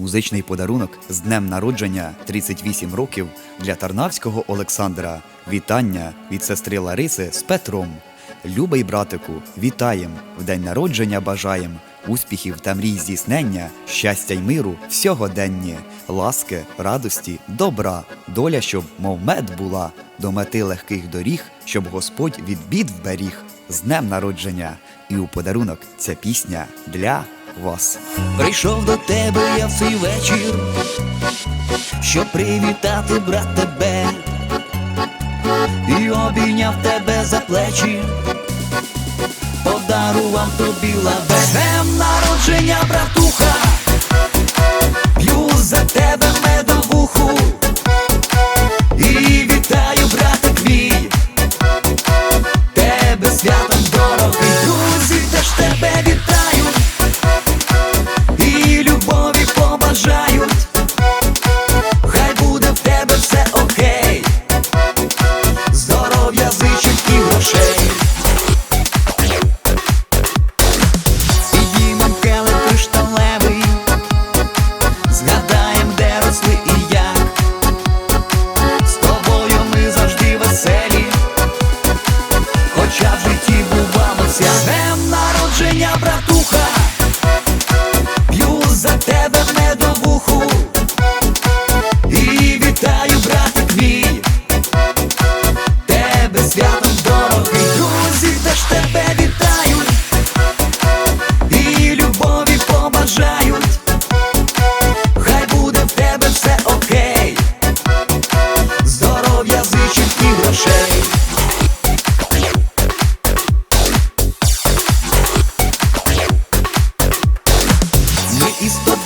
Музичний подарунок з днем народження 38 років для Тарнавського Олександра. Вітання від сестри Лариси з Петром. Любий братику, вітаєм! В день народження бажаєм успіхів та мрій здійснення, щастя й миру всьогоденні, ласки, радості, добра, доля, щоб мов мед була, до мети легких доріг, щоб Господь від бід вберіг. З днем народження! І у подарунок ця пісня для вас. Прийшов до тебе я в цей вечір, щоб привітати брат тебе і обійняв тебе за плечі, подарував тобі лаве. Днем народження, братуха,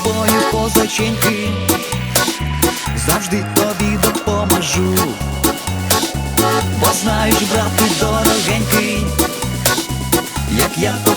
тобою позаченьки, завжди тобі допоможу. Бо знаєш, брат, ти дорогенький, як я тобою